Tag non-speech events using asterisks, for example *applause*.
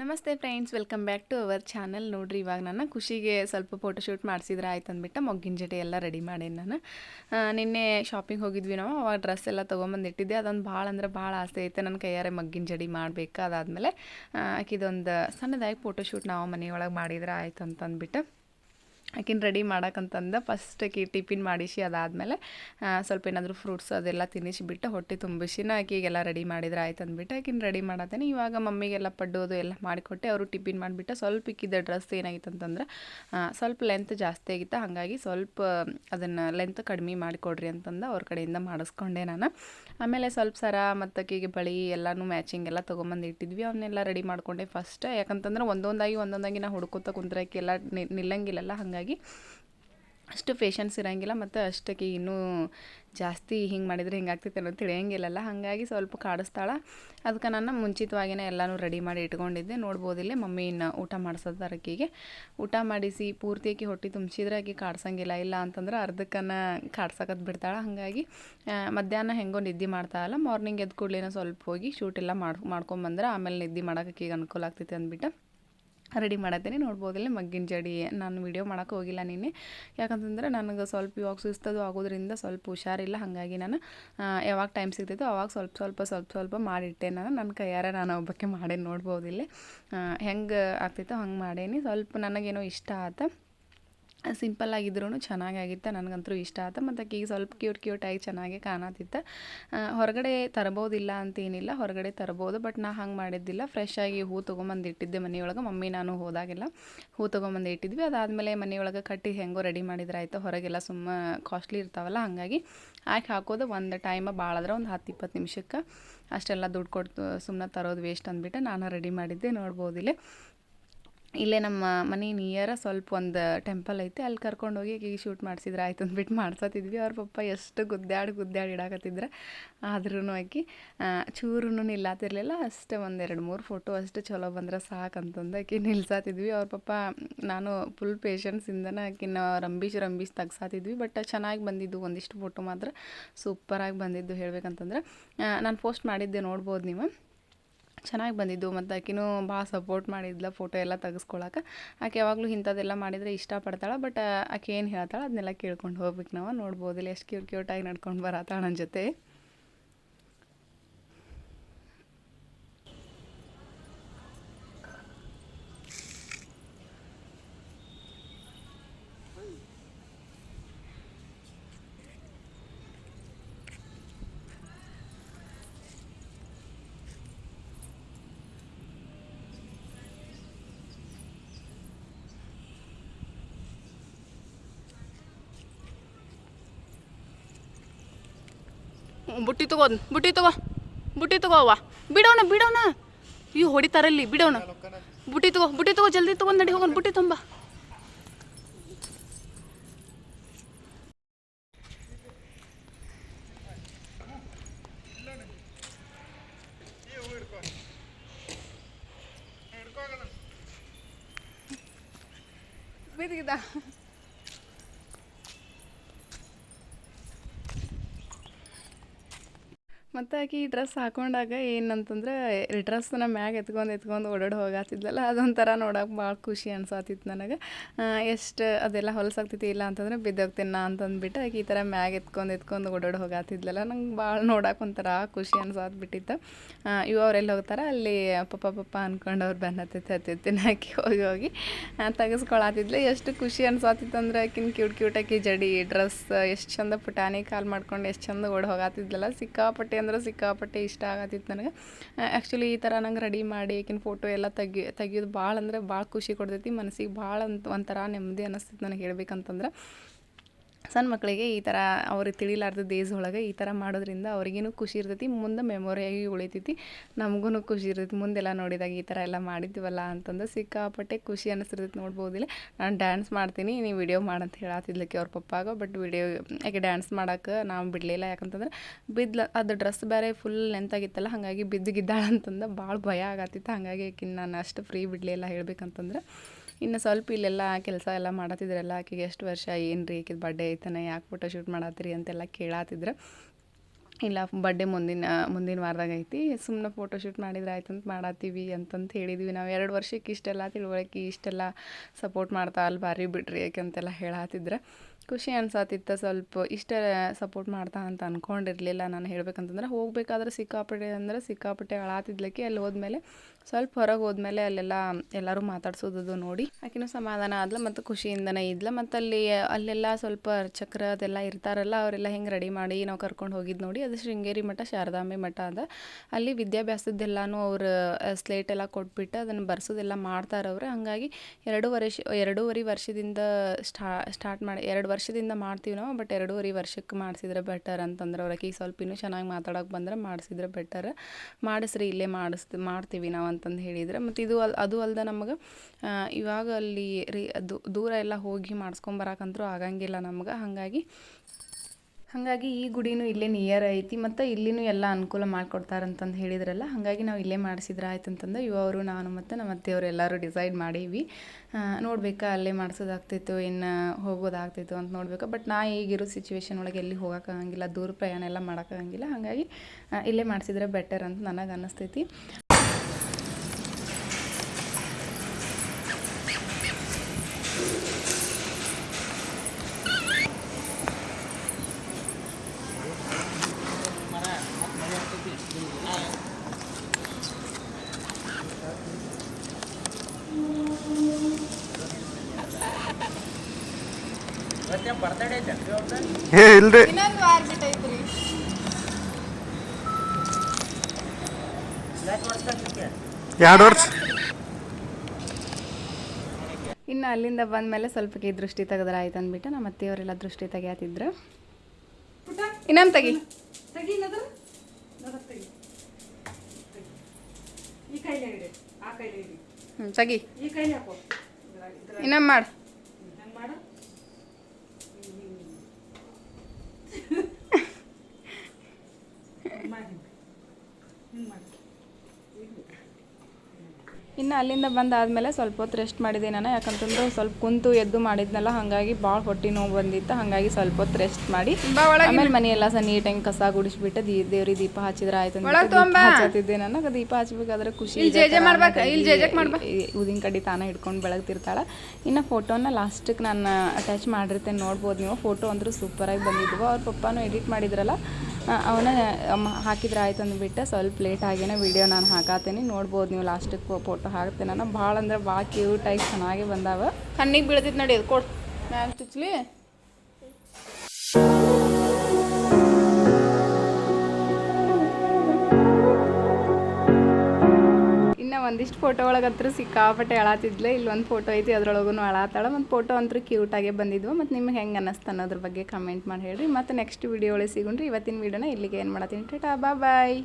ನಮಸ್ತೆ friends, welcome back to our channel. ನೋಡ್ರಿ, ಇವಾಗ ನಾನು ಖುಷಿಗೆ ಸ್ವಲ್ಪ ಫೋಟೋಶೂಟ್ ಮಾಡಿಸಿದ್ರೆ ಆಯ್ತು ಅಂದ್ಬಿಟ್ಟು ಮೊಗ್ಗಿನ ಜಡೆ ಎಲ್ಲ ರೆಡಿ ಮಾಡೇನಿ ನಾನು. ನಿನ್ನೆ ಶಾಪಿಂಗ್ ಹೋಗಿದ್ವಿ ನಾವು, ಅವಾಗ ಡ್ರೆಸ್ ಎಲ್ಲ ತೊಗೊಂಬಂದಿಟ್ಟಿದ್ದೆ ಅದೊಂದು ಭಾಳ ಅಂದ್ರೆ ಭಾಳ ಆಸೆ ಐತೆ ನನ್ನ ಕೈಯಾರೆ ಮಗ್ಗಿನ ಜಡಿ ಮಾಡಬೇಕು ಅದಾದಮೇಲೆ ಆಕಿದೊಂದು ಸಣ್ಣದಾಗಿ ಫೋಟೋಶೂಟ್ ನಾವು ಮನೆಯೊಳಗೆ ಮಾಡಿದ್ರೆ ಆಯ್ತು ಅಂತ ಅಂದ್ಬಿಟ್ಟು ಆಕಿನ ರೆಡಿ ಮಾಡೋಕ್ಕಂತಂದು ಫಸ್ಟ್ ಆಕಿ ಟಿಫಿನ್ ಮಾಡಿಸಿ ಅದಾದಮೇಲೆ ಸ್ವಲ್ಪ ಏನಾದರೂ ಫ್ರೂಟ್ಸ್ ಅದೆಲ್ಲ ತಿನ್ನಿಸಿಬಿಟ್ಟು ಹೊಟ್ಟೆ ತುಂಬಿಸಿನ ಆಕಿಗೆಲ್ಲ ರೆಡಿ ಮಾಡಿದ್ರೆ ಆಯ್ತು ಅಂದ್ಬಿಟ್ಟು ಆಕಿನ ರೆಡಿ ಮಾಡತ್ತೇನೆ ಇವಾಗ ಮಮ್ಮಿಗೆಲ್ಲ ಪಡ್ಡೋದು ಎಲ್ಲ ಮಾಡಿಕೊಟ್ಟೆ. ಅವರು ಟಿಫಿನ್ ಮಾಡಿಬಿಟ್ಟು ಸ್ವಲ್ಪ ಇಕ್ಕಿದ್ದ ಡ್ರೆಸ್ ಏನಾಗಿತ್ತು ಸ್ವಲ್ಪ ಲೆಂತ್ ಜಾಸ್ತಿ ಆಗಿತ್ತು, ಹಾಗಾಗಿ ಸ್ವಲ್ಪ ಅದನ್ನು ಲೆಂತ್ ಕಡಿಮೆ ಮಾಡಿಕೊಡ್ರಿ ಅಂತಂದು ಅವ್ರ ಕಡೆಯಿಂದ ಮಾಡಿಸ್ಕೊಂಡೆ ನಾನು. ಆಮೇಲೆ ಸ್ವಲ್ಪ ಸರ ಮತ್ತು ಆಕಿಗೆ ಬಳಿ ಎಲ್ಲನೂ ಮ್ಯಾಚಿಂಗ್ ಎಲ್ಲ ತೊಗೊಂಬಂದು ಇಟ್ಟಿದ್ವಿ. ಅವನ್ನೆಲ್ಲ ರೆಡಿ ಮಾಡ್ಕೊಂಡೆ ಫಸ್ಟ್ ಯಾಕಂತಂದ್ರೆ ಒಂದೊಂದಾಗಿ ಒಂದೊಂದಾಗಿ ನಾ ಹುಡ್ಕೋತ ಕುಂತ್ರೆ ಎಲ್ಲ ನಿಲ್ಲಂಗಿಲ್ಲಲ್ಲ. ಅಷ್ಟು ಪೇಷನ್ಸ್ ಇರೋಂಗಿಲ್ಲ ಮತ್ತು ಅಷ್ಟಕ್ಕೆ ಇನ್ನೂ ಜಾಸ್ತಿ ಹಿಂಗೆ ಮಾಡಿದರೆ ಹಿಂಗೆ ಆಗ್ತೈತೆ ಅನ್ನೋದು ತಿಳಿಯಂಗಿಲ್ಲಲ್ಲ. ಹಾಗಾಗಿ ಸ್ವಲ್ಪ ಕಾಡಿಸ್ತಾಳೆ. ಅದಕ್ಕೆ ನಾನು ಮುಂಚಿತವಾಗಿನೇ ಎಲ್ಲನೂ ರೆಡಿ ಮಾಡಿ ಇಟ್ಕೊಂಡಿದ್ದೆ. ನೋಡ್ಬೋದಿಲ್ಲ ಇಲ್ಲೇ ಮಮ್ಮಿ ಇನ್ನು ಊಟ ಮಾಡಿಸೋದು ಆಕಿಗೆ ಊಟ ಮಾಡಿಸಿ ಪೂರ್ತಿ ಆಕಿ ಹೊಟ್ಟೆ ತುಂಬಿಸಿದ್ರೆ ಆಕಿ ಕಾಡ್ಸೋಂಗಿಲ್ಲ. ಇಲ್ಲ ಅಂತಂದ್ರೆ ಅರ್ಧಕ್ಕನ ಕಾಡ್ಸಕತ್ ಬಿಡ್ತಾಳೆ. ಹಾಗಾಗಿ ಮಧ್ಯಾಹ್ನ ಹೆಂಗೋ ನಿದ್ದೆ ಮಾಡ್ತಾಳಲ್ಲ. ಮಾರ್ನಿಂಗ್ ಎದ್ದು ಕೂಡಲೇ ಸ್ವಲ್ಪ ಹೋಗಿ ಶೂಟ್ ಎಲ್ಲ ಮಾಡಿ, ಮಾಡ್ಕೊಂಬಂದ್ರೆ ಆಮೇಲೆ ನಿದ್ದೆ ಮಾಡೋಕೆ ಅನುಕೂಲ ಆಗ್ತೈತೆ ಅಂದ್ಬಿಟ್ಟು ರೆಡಿ ಮಾಡತ್ತೀನಿ. ನೋಡ್ಬೋದಿಲ್ಲ, ಮಗ್ಗಿನ ಜಡಿ ನಾನು ವಿಡಿಯೋ ಮಾಡೋಕೆ ಹೋಗಿಲ್ಲ ನಿನ್ನೆ. ಯಾಕಂತಂದ್ರೆ ನನಗೆ ಸ್ವಲ್ಪ ಇವಾಗ ಸುಸ್ತದು ಆಗೋದ್ರಿಂದ ಸ್ವಲ್ಪ ಹುಷಾರಿಲ್ಲ. ಹಾಗಾಗಿ ನಾನು ಯಾವಾಗ ಟೈಮ್ ಸಿಗ್ತೈತೋ ಅವಾಗ ಸ್ವಲ್ಪ ಸ್ವಲ್ಪ ಸ್ವಲ್ಪ ಸ್ವಲ್ಪ ಮಾಡಿಟ್ಟೆ ನಾನು. ನನ್ನ ಕೈಯಾರ ನಾನು ಒಬ್ಬಕ್ಕೆ ಮಾಡೇನಿ ಇಲ್ಲಿ ಹೆಂಗೆ ಆಗ್ತೈತೋ ಹಂಗೆ ಮಾಡೇನಿ. ಸ್ವಲ್ಪ ನನಗೇನೋ ಇಷ್ಟ ಆತ. ಸಿಂಪಲ್ ಆಗಿದ್ರೂ ಚೆನ್ನಾಗಾಗಿತ್ತು, ನನಗಂತೂ ಇಷ್ಟ ಆಯ್ತು. ಮತ್ತು ಆಕಿಗೆ ಸ್ವಲ್ಪ ಕ್ಯೂಟ್ ಕ್ಯೂಟಾಗಿ ಚೆನ್ನಾಗಿ ಕಾಣತಿತ್ತು ಹೊರಗಡೆ ತರ್ಬೋದಿಲ್ಲ ಅಂತೇನಿಲ್ಲ ಹೊರಗಡೆ ತರ್ಬೋದು ಬಟ್ ನಾ ಹಂಗೆ ಮಾಡಿದ್ದಿಲ್ಲ. ಫ್ರೆಶ್ ಆಗಿ ಹೂ ತೊಗೊಂಬಂದು ಇಟ್ಟಿದ್ದೆ ಮನೆಯೊಳಗೆ, ಮಮ್ಮಿ ನಾನು ಹೋದಾಗೆಲ್ಲ ಹೂ ತೊಗೊಂಬಂದು ಇಟ್ಟಿದ್ವಿ. ಅದಾದಮೇಲೆ ಮನೆಯೊಳಗೆ ಕಟ್ಟಿ ಹೆಂಗೋ ರೆಡಿ ಮಾಡಿದ್ರೆ ಆಯಿತು ಹೊರಗೆಲ್ಲ ಸುಮ್ಮ ಕಾಸ್ಟ್ಲಿ ಇರ್ತಾವಲ್ಲ, ಹಾಗಾಗಿ ಹಾಕಿ ಹಾಕೋದು. ಒಂದು ಟೈಮ ಭಾಳ ಆದ್ರೆ ಒಂದು ಹತ್ತು, ಇಪ್ಪತ್ತು ನಿಮಿಷಕ್ಕೆ ಅಷ್ಟೆಲ್ಲ ದುಡ್ಡು ಕೊಡ್ತು ಸುಮ್ಮನೆ ತರೋದು ವೇಸ್ಟ್ ಅಂದ್ಬಿಟ್ಟು ನಾನು ರೆಡಿ ಮಾಡಿದ್ದೆ, ನೋಡ್ಬೋದಿಲ್ಲ. ಇಲ್ಲೇ ನಮ್ಮ ಮನೆ ನಿಯರ ಸ್ವಲ್ಪ ಒಂದು ಟೆಂಪಲ್ ಐತೆ, ಅಲ್ಲಿ ಕರ್ಕೊಂಡೋಗಿ ಆಕಿಗೆ ಶೂಟ್ ಮಾಡಿಸಿದ್ರೆ ಆಯ್ತು ಅಂದ್ಬಿಟ್ಟು *laughs* ಮಾಡ್ಸತ್ತಿದ್ವಿ. ಅವ್ರ ಪಪ್ಪ ಎಷ್ಟು ಗುದ್ದಾಡಿ ಗುದ್ದಾಡಿ ಇಡಾಕತ್ತಿದ್ರೆ. ಆದ್ರೂ ಆಕಿ ಚೂರು ನಿಲ್ಲಾತಿರ್ಲಿಲ್ಲ, ಅಷ್ಟೇ ಒಂದು ಎರಡು ಮೂರು ಫೋಟೋ ಅಷ್ಟು ಚಲೋ ಬಂದ್ರೆ ಸಾಕಂತಂದು ಆಕಿ ನಿಲ್ಸಾತಿದ್ವಿ. ಅವ್ರ ಪಪ್ಪ, ನಾನು ಫುಲ್ ಪೇಷನ್ಸಿಂದನೇ ಆಕಿನ ರಂಬೀಶ್ ರಂಬೀಶ್ ತೆಗ್ಸಾತಿದ್ವಿ. ಬಟ್ ಚೆನ್ನಾಗಿ ಬಂದಿದ್ದು, ಒಂದಿಷ್ಟು ಫೋಟೋ ಮಾತ್ರ ಸೂಪರಾಗಿ ಬಂದಿದ್ದು ಹೇಳ್ಬೇಕಂತಂದ್ರೆ. ನಾನು ಪೋಸ್ಟ್ ಮಾಡಿದ್ದೆ ನೋಡ್ಬೋದು ನೀವು. ಚೆನ್ನಾಗಿ ಬಂದಿದ್ದು ಮತ್ತು ಆಕಿನೂ ಭಾಳ ಸಪೋರ್ಟ್ ಮಾಡಿದ್ಲ ಫೋಟೋ ಎಲ್ಲ ತೆಗೆಸ್ಕೊಳಕ್ಕೆ. ಆಕೆ ಯಾವಾಗಲೂ ಇಂಥದ್ದೆಲ್ಲ ಮಾಡಿದರೆ ಇಷ್ಟಪಡ್ತಾಳೆ ಬಟ್ ಆಕೆ ಏನು ಹೇಳ್ತಾಳೆ ಅದನ್ನೆಲ್ಲ ಕೇಳ್ಕೊಂಡು ಹೋಗ್ಬೇಕು ನಾವು ನೋಡ್ಬೋದಿಲ್ಲ ಎಷ್ಟು ಕ್ಯೂಟ್ ಕ್ಯೂಟಾಗಿ ನಡ್ಕೊಂಡು ಬರತ್ತಾಳೆ ನನ್ನ ಜೊತೆ. ಬುಟ್ಟಿ ತಗೋ ಬುಟ್ಟಿ ತಗೋ. ಬುಟ್ಟಿ ತಗೋ ಅವ್ವ. ಬಿಡೋಣ ಬಿಡೋಣ. ಇವು ಹೊಡಿತಾರಲ್ಲಿ ಬಿಡೋಣ. ಬುಟ್ಟಿ ತಗೋ ಬುಟ್ಟಿ ತಗೋ, ಜಲ್ದಿ ತಗೊಂಡು ನಡಿ, ಹೋಗೋಣ. ಬುಟ್ಟಿ ತುಂಬ. ಬಿದ್ದಿದ್ದ ಮತ್ತು ಆಕೆ ಈ ಡ್ರೆಸ್ ಹಾಕೊಂಡಾಗ ಏನಂತಂದ್ರೆ ಈ ನಮ್ಮ ಮ್ಯಾಗ ಎತ್ಕೊಂಡು ಎತ್ಕೊಂಡು ಓಡಾಡಿ ಹೋಗಾತಿದ್ಲಲ್ಲ, ಅದೊಂಥರ ನೋಡಕ್ಕೆ ಭಾಳ ಖುಷಿ ಅನ್ಸಾತಿತ್ತು ನನಗೆ. ಎಷ್ಟು ಅದೆಲ್ಲ ಹೊಲಸಾಗ್ತೈತಿ ಇಲ್ಲ ಅಂತಂದ್ರೆ, ಬಿದ್ದೋಗ್ತೀನಿ ನಾ ಅಂತಂದ್ಬಿಟ್ಟು ಆಕೆ ಈ ಥರ ಮ್ಯಾಗ ಎತ್ಕೊಂಡು ಎತ್ಕೊಂಡು ಓಡಾಡಿ ಹೋಗಾತಿದ್ಲಲ್ಲ, ನಂಗೆ ಭಾಳ ನೋಡೋಕೆ ಒಂಥರ ಖುಷಿ ಅನ್ಸಾತ್ಬಿಟ್ಟಿತ್ತು. ಇವು ಅವರೆಲ್ಲ ಹೋಗ್ತಾರೆ, ಅಲ್ಲಿ ಪಪ್ಪ ಪಪ್ಪ ಅಂದ್ಕೊಂಡು ಅವ್ರು ಬೆನ್ನ ಹತ್ತೈತೆ ಹತ್ತೈತಿನ ಆಕಿ ಹೋಗಿ ಹೋಗಿ ತೆಗೆಸ್ಕೊಳತಿದ್ಲು. ಎಷ್ಟು ಖುಷಿ ಅನ್ಸಾತಿತ್ತು ಅಂದ್ರೆ, ಆಕಿನ ಕ್ಯೂಟ್ ಕ್ಯೂಟ್ ಆಕಿ ಜಡಿ, ಡ್ರೆಸ್ ಎಷ್ಟು ಚಂದ ಪುಟಾಣಿ ಕಾಲ್ ಮಾಡ್ಕೊಂಡು ಎಷ್ಟು ಚಂದ ಓಡಿ ಹೋಗಾತಿದ್ಲಲ್ಲ, ಸಿಕ್ಕಾಪಟ್ಟೆ ಅಂದ್ರೆ ಸಿಕ್ಕಾಪಟ್ಟೆ ಇಷ್ಟ ಆಗತ್ತಿತ್ತು ನನಗೆ. ಆ್ಯಕ್ಚುಲಿ ಈ ಥರ ನಂಗೆ ರೆಡಿ ಮಾಡಿ ಆಕಿನ ಫೋಟೋ ಎಲ್ಲ ತೆಗಿ, ತೆಗಿಯೋದು ಭಾಳ ಅಂದರೆ ಭಾಳ ಖುಷಿ ಕೊಡ್ತೈತಿ. ಮನಸ್ಸಿಗೆ ಭಾಳ ಅಂತ ಒಂಥರ ನೆಮ್ಮದಿ ಅನ್ನಿಸ್ತೈತಿ ನನಗೆ ಹೇಳ್ಬೇಕಂತಂದ್ರೆ. ಸಣ್ಣ ಮಕ್ಕಳಿಗೆ ಈ ಥರ ಅವ್ರಿಗೆ ತಿಳಿಲಾರ್ದ ಏಜ್ ಒಳಗೆ ಈ ಥರ ಮಾಡೋದ್ರಿಂದ ಅವ್ರಿಗೇನು ಖುಷಿ ಇರ್ತೈತಿ. ಮುಂದೆ ಮೆಮೊರಿಯಾಗಿ ಉಳಿತೈತಿ. ನಮಗೂ ಖುಷಿ ಇರ್ತೈತಿ. ಮುಂದೆಲ್ಲ ನೋಡಿದಾಗ ಈ ಥರ ಎಲ್ಲ ಮಾಡಿದ್ದೀವಲ್ಲ ಅಂತಂದು ಸಿಕ್ಕಾಪಟ್ಟೆ ಖುಷಿ ಅನ್ನಿಸ್ತಿರ್ತೈತಿ ನೋಡ್ಬೋದಿಲ್ಲ. ನಾನು ಡ್ಯಾನ್ಸ್ ಮಾಡ್ತೀನಿ, ನೀವು ವಿಡಿಯೋ ಮಾಡಂತ ಹೇಳತ್ತಿದ್ಲಕ್ಕೆ ಅವ್ರ ಪಪ್ಪಾಗ ಬಟ್ ವಿಡಿಯೋ ಯಾಕೆ ಡ್ಯಾನ್ಸ್ ಮಾಡೋಕೆ ನಾವು ಬಿಡಲಿಲ್ಲ. ಯಾಕಂತಂದ್ರೆ ಬಿದ್ಲ, ಅದು ಡ್ರೆಸ್ ಬೇರೆ ಫುಲ್ ಲೆಂತ್ ಆಗಿತ್ತಲ್ಲ, ಹಾಗಾಗಿ ಬಿದ್ದು ಗಿದ್ದಾಳ ಅಂತಂದು ಭಾಳ ಭಯ ಆಗತ್ತಿತ್ತು. ಹಾಗಾಗಿ ನಾನು ಅಷ್ಟು ಫ್ರೀ ಬಿಡಲಿಲ್ಲ ಹೇಳ್ಬೇಕಂತಂದ್ರೆ. ಇನ್ನು ಸ್ವಲ್ಪ ಇಲ್ಲೆಲ್ಲ ಕೆಲಸ ಎಲ್ಲ ಮಾಡತ್ತಿದ್ರಲ್ಲ ಆಕೆಗೆ ಎಷ್ಟು ವರ್ಷ ಏನು ರೀ ಆಕಿದ ಬರ್ಡೇ ಐತನ, ಯಾಕೆ ಫೋಟೋ ಶೂಟ್ ಮಾಡತ್ತೀರಿ ಅಂತೆಲ್ಲ ಕೇಳಾತಿದ್ರೆ. ಇಲ್ಲ ಬರ್ಡೇ ಮುಂದಿನ ಮುಂದಿನ ವಾರದಾಗ ಐತಿ ಸುಮ್ಮನೆ ಫೋಟೋಶೂಟ್ ಮಾಡಿದ್ರೆ ಆಯ್ತು ಅಂತ ಮಾಡತ್ತೀವಿ ಅಂತಂತ ಹೇಳಿದ್ವಿ. ನಾವು ಎರಡು ವರ್ಷಕ್ಕೆ ಇಷ್ಟೆಲ್ಲ ತಿಳುವಳಿಕೆ, ಇಷ್ಟೆಲ್ಲ ಸಪೋರ್ಟ್ ಮಾಡ್ತಾ ಅಲ್ಲಿ ಬಾರಿ ಬಿಡ್ರಿ ಯಾಕಂತೆಲ್ಲ ಹೇಳತ್ತಿದ್ರೆ ಖುಷಿ ಅನ್ಸಾತಿತ್ತು ಸ್ವಲ್ಪ. ಇಷ್ಟೇ ಸಪೋರ್ಟ್ ಮಾಡ್ತಾ ಅಂತ ಅನ್ಕೊಂಡಿರಲಿಲ್ಲ ನಾನು ಹೇಳ್ಬೇಕಂತಂದ್ರೆ. ಹೋಗ್ಬೇಕಾದ್ರೆ ಸಿಕ್ಕಾಪಟ್ಟೆ ಅಂದ್ರೆ ಸಿಕ್ಕಾಪಟ್ಟೆ ಅಳಾತಿದ್ಲಕ್ಕೆ ಅಲ್ಲಿ ಹೋದ್ಮೇಲೆ ಸ್ವಲ್ಪ ಹೊರಗೆ ಹೋದ್ಮೇಲೆ ಅಲ್ಲೆಲ್ಲ ಎಲ್ಲರೂ ಮಾತಾಡ್ಸೋದು ನೋಡಿ ಆಕಿನೂ ಸಮಾಧಾನ ಆದ್ಲ ಮತ್ತು ಖುಷಿಯಿಂದನೇ ಇದ್ಲ. ಮತ್ತು ಅಲ್ಲಿ, ಅಲ್ಲೆಲ್ಲ ಸ್ವಲ್ಪ ಚಕ್ರ ಅದೆಲ್ಲ ಇರ್ತಾರಲ್ಲ, ಅವರೆಲ್ಲ ಹೆಂಗೆ ರೆಡಿ ಮಾಡಿ ನಾವು ಕರ್ಕೊಂಡು ಹೋಗಿದ್ದು ನೋಡಿ. ಅದು ಶೃಂಗೇರಿ ಮಠ, ಶಾರದಾಂಬೆ ಮಠ ಅದ. ಅಲ್ಲಿ ವಿದ್ಯಾಭ್ಯಾಸದ್ದೆಲ್ಲನೂ ಅವ್ರು ಸ್ಲೇಟ್ ಎಲ್ಲ ಕೊಟ್ಬಿಟ್ಟು ಅದನ್ನು ಬರ್ಸೋದೆಲ್ಲ ಮಾಡ್ತಾರೆ ಹಂಗಾಗಿ ಹಾಗಾಗಿ ಎರಡು ವರ್ಷ ಎರಡೂವರೆ ವರ್ಷದಿಂದ ಸ್ಟಾ ಸ್ಟಾರ್ಟ್ ಮಾಡಿ ಎರಡು ವರ್ಷದಿಂದ ಮಾಡ್ತೀವಿ ನಾವು ಬಟ್ ಎರಡೂವರೆ ವರ್ಷಕ್ಕೆ ಮಾಡಿಸಿದ್ರೆ ಬೆಟರ್ ಅಂತಂದ್ರೆ ಅವ್ರಿಗೆ ಸ್ವಲ್ಪ ಇನ್ನೂ ಚೆನ್ನಾಗಿ ಮಾತಾಡೋಕೆ ಬಂದ್ರೆ ಮಾಡಿಸಿದ್ರೆ ಬೆಟರ್ ಮಾಡಿಸ್ರಿ, ಇಲ್ಲೇ ಮಾಡಿಸ್, ಮಾಡ್ತೀವಿ ನಾವು ಅಂತಂದು ಹೇಳಿದ್ರೆ. ಮತ್ತು ಇದು ಅಲ್, ಅದು ಅಲ್ಲದೆ ನಮಗೆ ಇವಾಗ ಅಲ್ಲಿ ರೀ ದೂರ ಎಲ್ಲ ಹೋಗಿ ಮಾಡಿಸ್ಕೊಂಬರಕಂತೂ ಆಗಂಗಿಲ್ಲ ನಮ್ಗೆ. ಹಾಗಾಗಿ ಹಾಗಾಗಿ ಈ ಗುಡಿನೂ ಇಲ್ಲೇ ನಿಯರ್ ಐತಿ, ಮತ್ತು ಇಲ್ಲಿನೂ ಎಲ್ಲ ಅನುಕೂಲ ಮಾಡಿಕೊಡ್ತಾರಂತಂದು ಹೇಳಿದ್ರಲ್ಲ, ಹಾಗಾಗಿ ನಾವು ಇಲ್ಲೇ ಮಾಡಿಸಿದ್ರೆ ಆಯ್ತು ಅಂತಂದು ಇವರು ನಾನು ಮತ್ತು ನಮ್ಮ ಅತ್ತೆಯವರು ಎಲ್ಲರೂ ಡಿಸೈಡ್ ಮಾಡೀವಿ. ನೋಡ್ಬೇಕಾ ಅಲ್ಲೇ ಮಾಡಿಸೋದಾಗ್ತಿತ್ತು ಇನ್ನು ಹೋಗೋದಾಗ್ತಿತ್ತು ಅಂತ ನೋಡ್ಬೇಕು. ಬಟ್ ನಾ ಈಗಿರೋ ಸಿಚುವೇಶನ್ ಒಳಗೆ ಎಲ್ಲಿ ಹೋಗೋಕ್ಕಾಗಂಗಿಲ್ಲ ದೂರ ಪ್ರಯಾಣ ಎಲ್ಲ ಮಾಡೋಕ್ಕಾಗಂಗಿಲ್ಲ ಹಾಗಾಗಿ ಇಲ್ಲೇ ಮಾಡಿಸಿದ್ರೆ ಬೆಟರ್ ಅಂತ ನನಗೆ ಅನ್ನಿಸ್ತೈತಿ ಏ ಇಲ್ರಿ. ಇನ್ನೊಂದು ವಾರ ಬಿಟ್ಟೈತ್ರಿ ಎರಡು ವರ್ಷ. ಇನ್ನು ಅಲ್ಲಿಂದ ಬಂದಮೇಲೆ ಸ್ವಲ್ಪಕ್ಕೆ ದೃಷ್ಟಿ ತೆಗೆದ್ರೆ ಆಯ್ತು ಅಂದ್ಬಿಟ್ಟು ನಮ್ಮ ಅತ್ತೆಯವರೆಲ್ಲ ದೃಷ್ಟಿ ತೆಗೆಯತ್ತಿದ್ರು. ಇನ್ನೊಂದು ತೆಗಿ. ಹ್ಞೂ ತೆಗಿ. ಇನ್ನೊಮ್ಮೆ ಮಾಡು ಹಂಗೆ ಮಾಡು ಮಾಡಿ ಹಿಂಗೆ ಮಾಡಿ ಇನ್ನು ಅಲ್ಲಿಂದ ಬಂದಾದಮೇಲೆ ಸ್ವಲ್ಪ ಹೊತ್ತು ರೆಸ್ಟ್ ಮಾಡಿದೆ ನಾನು. ಯಾಕಂತಂದ್ರೆ ಸ್ವಲ್ಪ ಕುಂತು ಎದ್ದು ಮಾಡಿದ್ನಲ್ಲ ಹಾಗಾಗಿ ಭಾಳ ಹೊಟ್ಟೆ ನೋವು ಬಂದಿತ್ತು. ಹಾಗಾಗಿ ಸ್ವಲ್ಪ ಹೊತ್ತು ರೆಸ್ಟ್ ಮಾಡಿ ಆಮೇಲೆ ಮನೆಯೆಲ್ಲ ಸಹ ನೀಟಾಗಿ ಕಸ ಗುಡಿಸ್ಬಿಟ್ಟು ದೀ ದೇವ್ರಿಗೆ ದೀಪ ಹಚ್ಚಿದ್ರೆ ಆಯ್ತು ಹಚ್ಚತ್ತಿದ್ದೆ ನನಗೆ ದೀಪ ಹಚ್ಬೇಕಾದ್ರೆ ಖುಷಿ ಊದಿನ ಕಡ್ಡಿ ತಾನೇ ಹಿಡ್ಕೊಂಡು ಬೆಳಗ್ತಿರ್ತಾಳೆ. ಇನ್ನು ಫೋಟೋನ ಲಾಸ್ಟಿಗೆ ನಾನು ಅಟ್ಯಾಚ್ ಮಾಡಿರ್ತೇನೆ ನೋಡ್ಬೋದು ನೀವು. ಫೋಟೋ ಅಂದರೂ ಸೂಪರಾಗಿ ಬಂದಿದ್ವು. ಅವ್ರ ಪಪ್ಪಾನು ಎಡಿಟ್ ಮಾಡಿದ್ರಲ್ಲ ಅವನ ಹಾಕಿದ್ರೆ ಆಯ್ತು ಅಂದ್ಬಿಟ್ಟು ಸ್ವಲ್ಪ ಲೇಟ್ ಆಗೇನೆ ವಿಡಿಯೋ ನಾನು ಹಾಕತ್ತೀನಿ ನೋಡ್ಬೋದು ನೀವು ಲಾಸ್ಟಿಗೆ ಫೋಟೋ ಹಾಕ್ತೇನೆ ನಾನು ಭಾಳ ಅಂದ್ರೆ ಭಾಳ ಕ್ಯೂಟಾಗಿ ಚೆನ್ನಾಗಿ ಬಂದಾವ. ಕಣ್ಣಿಗೆ ಬೀಳ್ತೈತೆ ನೋಡಿ ಅದು ಕೊಡು. ಮ್ಯಾಮ್ ಚುಚ್ಲಿ ಒಂದಿಷ್ಟು ಫೋಟೋ ಒಳಗಂತೂ ಸಿಕ್ಕಾಪಟ್ಟೆ ಅಳಾತಿದ್ಲೆ ಇಲ್ಲಿ ಒಂದು ಫೋಟೋ ಐತಿ ಅದ್ರೊಳಗೂ ಅಳತ್ತಾಳ ಒಂದು ಫೋಟೋ ಅಂತೂ ಕ್ಯೂಟಾಗೆ ಬಂದಿದ್ವು. ಮತ್ತು ನಿಮ್ಗೆ ಹೆಂಗೆ ಅನ್ನಿಸ್ತು ಅನ್ನೋದ್ರ ಬಗ್ಗೆ ಕಮೆಂಟ್ ಮಾಡಿ ಹೇಳ್ರಿ. ಮತ್ತು ನೆಕ್ಸ್ಟ್ ವೀಡಿಯೋ ಒಳಗೆ ಸಿಗೋಣ್ರಿ. ಇವತ್ತಿನ ವಿಡಿಯೋನ ಇಲ್ಲಿಗೆ ಏನು ಮಾಡತ್ತೀನಿ ಟಾಟಾ ಬಾ ಬಾಯ್